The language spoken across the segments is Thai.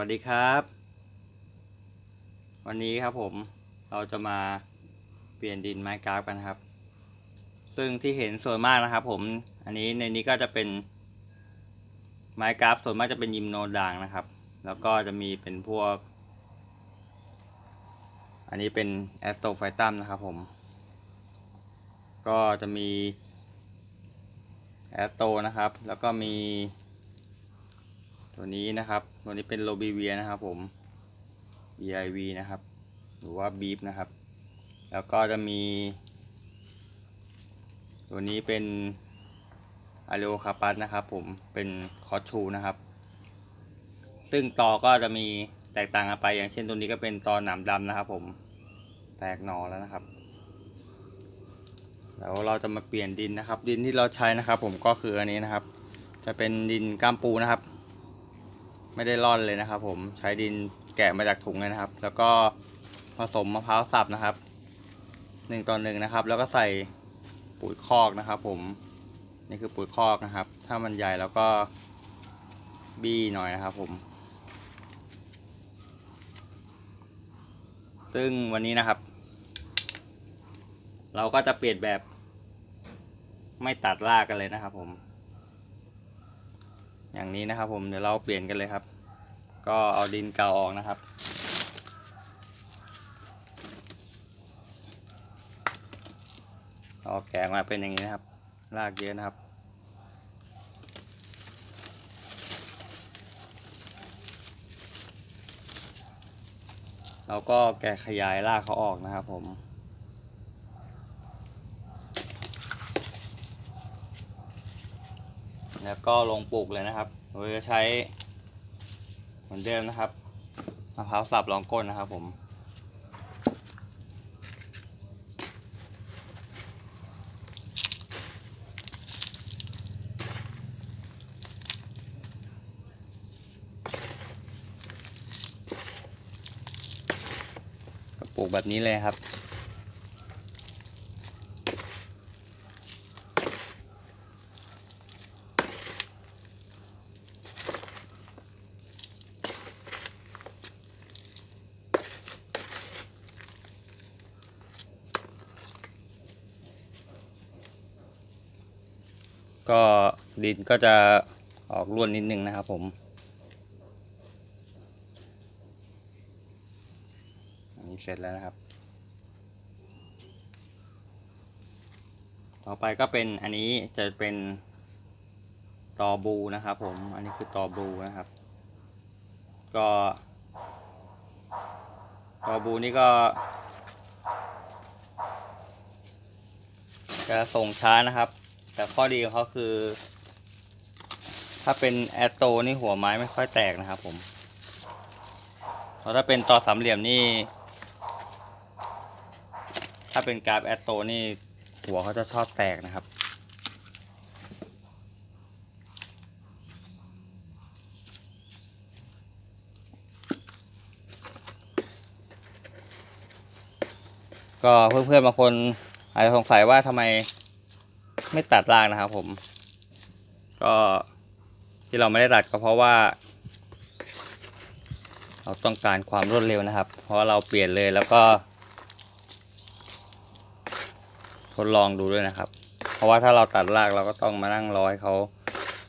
วัสดีครับ วันนี้ครับผมเราจะมาเปลี่ยนดินไม้กราฟกันครับ ซึ่งที่เห็นส่วนมากนะครับ ผมอันนี้ในนี้ก็จะเป็นไม้กราฟส่วนมากจะเป็นยิมโนด่างนะครับ แล้วก็จะมีเป็นพวก อันนี้เป็นแอสโตไฟตัมนะครับผม ก็จะมีแอสโตนะครับ แล้วก็มี ตัวนี้นะครับ ตัวนี้เป็นโลบีเวียนะครับผม BIV นะครับ หรือว่าบีฟนะครับ แล้วก็จะมี ตัวนี้เป็นอาริโอคาปัสนะครับผม เป็นคอชูนะครับ ซึ่งตอก็จะมีแตกต่างกันไป อย่างเช่นตัวนี้ก็เป็นตอหนามดำนะครับผม แตกหนอแล้วนะครับแล้วเราจะมาเปลี่ยนดินนะครับ ดินที่เราใช้นะครับ ผมก็คืออันนี้นะครับ จะเป็นดินก้ามปูนะครับ ไม่ได้ร่อนเลยนะครับ ผมใช้ดินแกะมาจากถุงเลยนะครับ แล้วก็ผสมมะพร้าวสับนะครับหนึ่งต่อหนึ่งนะครับ แล้วก็ใส่ปุ๋ยคอกนะครับ ผมนี่คือปุ๋ยคอกนะครับ ถ้ามันใหญ่แล้วก็บี้หน่อยนะครับ ผม ซึ่งวันนี้นะครับ เราก็จะเปลี่ยนแบบไม่ตัดรากกันเลยนะครับผม อย่างนี้นะครับผมเดี๋ยวเราเปลี่ยนกันเลยครับ ก็เอาดินเก่าออกนะครับเอาแกะมาเป็นอย่างนี้นะครับรากเยอะนะครับเราก็แกะขยายรากเขาออกนะครับผม แล้วก็ลงปลูกเลยนะครับโดยจะใช้เหมือนเดิมนะครับมะพร้าวสับรองก้นนะครับผมปลูกแบบนี้เลยครับ ก็ดินก็จะออกร่วนนิดนึงนะครับผมอันนี้เสร็จแล้วนะครับ ต่อไปก็เป็นอันนี้จะเป็นตอบูนะครับผม อันนี้คือตอบูนะครับ ก็ตอบูนี่ก็ จะส่งช้านะครับ แต่ข้อดีของเขาคือ ถ้าเป็นแอตโตนี่หัวไม้ไม่ค่อยแตกนะครับผมเพราะถ้าเป็นต่อสามเหลี่ยมนี่ ถ้าเป็นกราฟแอตโตนี่หัวเขาจะชอบแตกนะครับก็เพื่อนๆบางคนอาจจะสงสัยว่าทำไม ไม่ตัดรากนะครับผม ก็ที่เราไม่ได้ตัดก็เพราะว่า เราต้องการความรวดเร็วนะครับ เพราะเราเปลี่ยนเลยแล้วก็ ทดลองดูด้วยนะครับ เพราะว่าถ้าเราตัดรากเราก็ต้องมานั่งรอให้เขา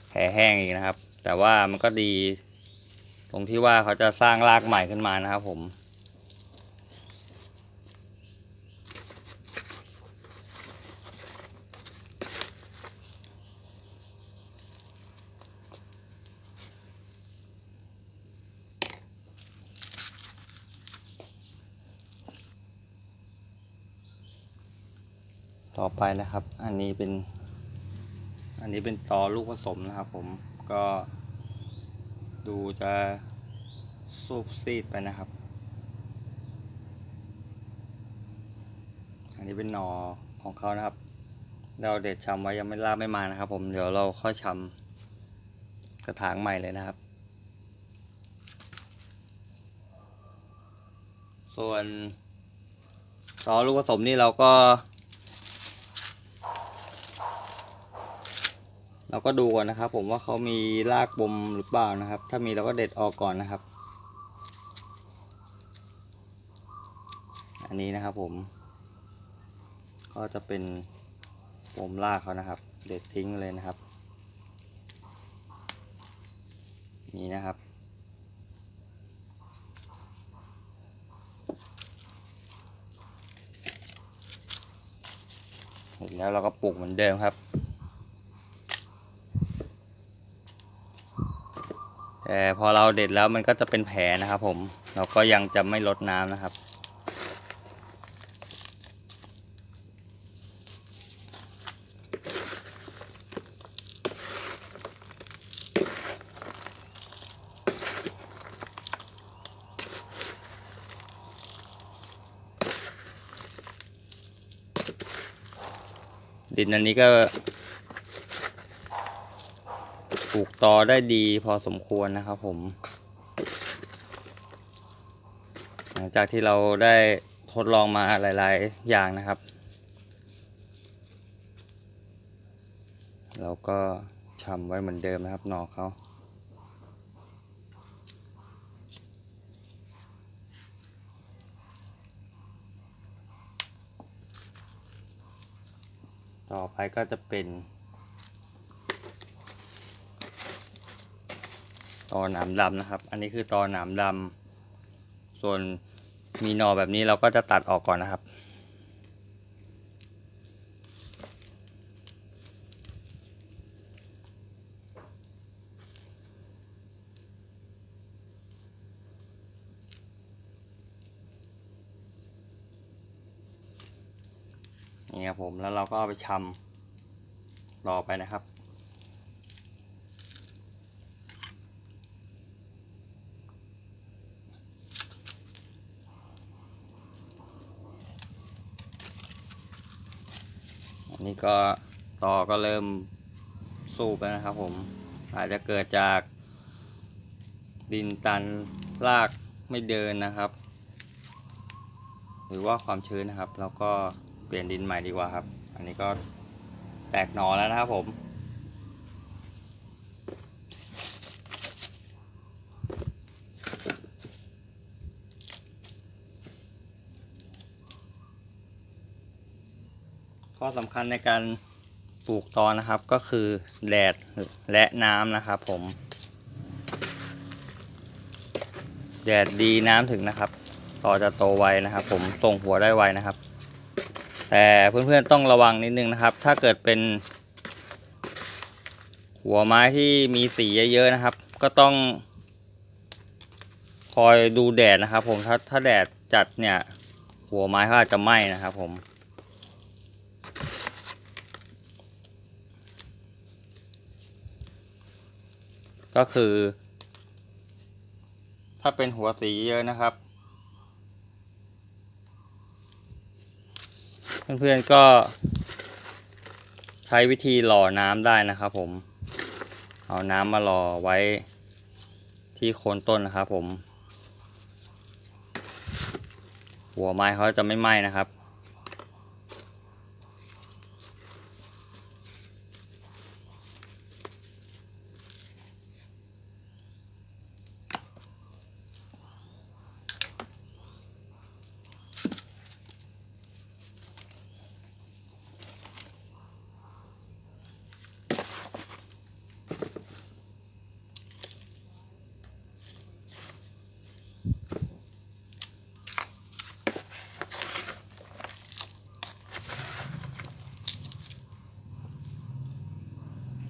แผ่แห้งอีกนะครับ แต่ว่ามันก็ดี ตรงที่ว่าเขาจะสร้างรากใหม่ขึ้นมานะครับผม ต่อไปนะครับ อันนี้เป็น อันนี้เป็นตอลูกผสมนะครับ ผมก็ดูจะซูบซีดไปนะครับ อันนี้เป็นหนอของเขานะครับ เราเด็ดชำไว้ยังไม่ลาไม่มานะครับ ผมเดี๋ยวเราค่อยชำกระถางใหม่เลยนะครับ ส่วนตอลูกผสมนี่เราก็ เราก็ดูก่อนนะครับ ผมว่าเขามีรากบมหรือเปล่านะครับ ถ้ามีเราก็เด็ดออกก่อนนะครับ อันนี้นะครับผม ก็จะเป็นปมรากเขานะครับ เด็ดทิ้งเลยนะครับ นี่นะครับเสร็จแล้วเราก็ปลูกเหมือนเดิมครับ แต่พอเราเด็ดแล้วมันก็จะเป็นแผลนะครับผม เราก็ยังจะไม่ลดน้ำนะครับ ดินอันนี้ก็ ลูกตอได้ดีพอสมควรนะครับผม หลังจากที่เราได้ทดลองมาหลาย ๆ อย่างนะครับ เราก็ชำไว้เหมือนเดิมนะครับหนอกเขาต่อไปก็จะเป็น อหนามดำนะครับ อันนี้คือตอหนามดำส่วนมีหนอแบบนี้เราก็จะตัดออกก่อนนะครับ นี่ครับผมแล้วเราก็เอาไปชำรอไปนะครับ อันนี้ก็ต่อก็เริ่มสูบแล้วนะครับผม อาจจะเกิดจาก ดินตันรากไม่เดินนะครับ หรือว่าความชื้นนะครับ แล้วก็เปลี่ยนดินใหม่ดีกว่าครับ อันนี้ก็แตกหนอแล้วนะครับผม ข้อสำคัญในการปลูกตอนนะครับก็คือแดดและน้ำนะครับผม แดดดีน้ำถึงนะครับ ต่อจะโตไวนะครับ ผมส่งหัวได้ไวนะครับ แต่เพื่อนๆต้องระวังนิดนึงนะครับ ถ้าเกิดเป็น หัวไม้ที่มีสีเยอะๆนะครับ ก็ต้อง คอยดูแดดนะครับ ผมถ้าถ้าแดดจัดเนี่ย หัวไม้เขาอาจจะไหม้นะครับ ผม ก็คือ ถ้าเป็นหัวสีเยอะนะครับ เพื่อนๆก็ ใช้วิธีหล่อน้ำได้นะครับผม เอาน้ำมาหล่อไว้ที่โคนต้นนะครับผม หัวไม้เขาจะไม่ไหม้นะครับ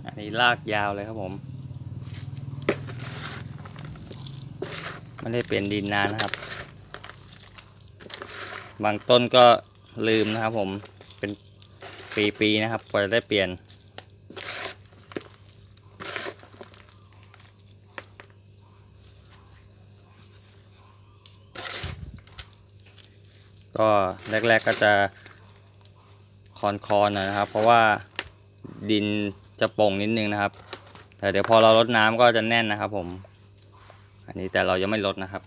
อั นี้ลากยาวเลยครับผม ไม่ได้เปลี่ยนดินนานนะครับ บางต้นก็ลืมนะครับผมเป็นปีๆนะครับกว่าจะได้เปลี่ยนก็แรก ๆก็จะคอนๆหน่อยนะครับ เพราะว่าดิน จะโป่งนิดนึงนะครับ แต่เดี๋ยวพอเราลดน้ำก็จะแน่นนะครับ ผม อันนี้แต่เรายังไม่ลดนะครับ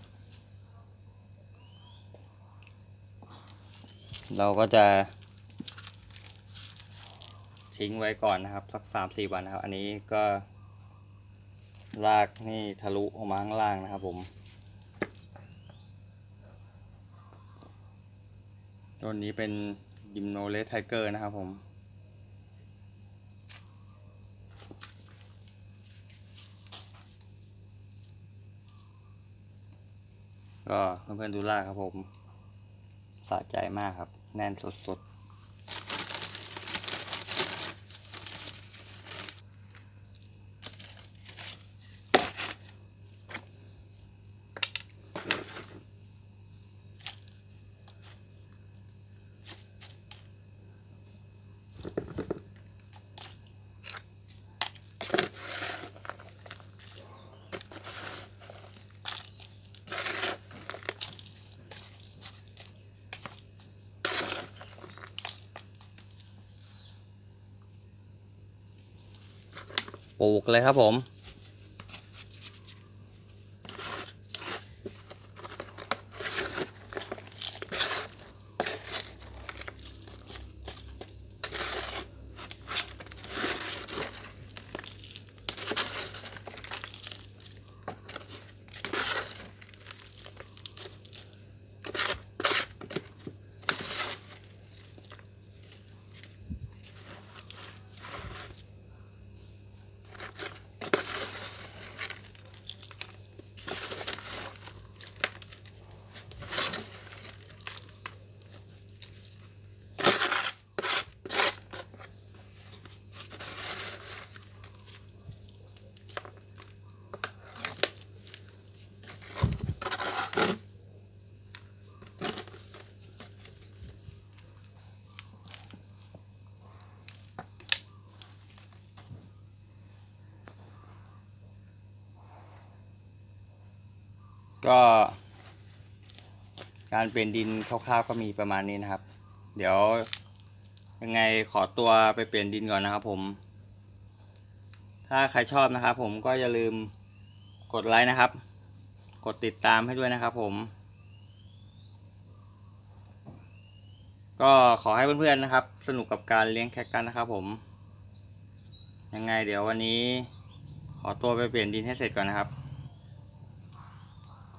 เราก็จะ ทิ้งไว้ก่อนนะครับ สักสามสี่วันนะครับ อันนี้ก็รากนี่ทะลุออกมาข้างล่างนะครับ ผมต้นนี้เป็นยิมโนเลสไทเกอร์นะครับผม ก็เพื่อนๆดูล่าครับผมสะใจมากครับ แน่นสุดๆ ปลูกเลยครับผม ก็ การเปลี่ยนดินคร่าวๆก็มีประมาณนี้นะครับ เดี๋ยวยังไงขอตัวไปเปลี่ยนดินก่อนนะครับผม ถ้าใครชอบนะครับผมก็อย่าลืมกดไลค์นะครับ กดติดตามให้ด้วยนะครับผม ก็ขอให้เพื่อนๆนะครับ สนุกกับการเลี้ยงแคคกันนะครับผม ยังไงเดี๋ยววันนี้ ขอตัวไปเปลี่ยนดินให้เสร็จก่อนนะครับ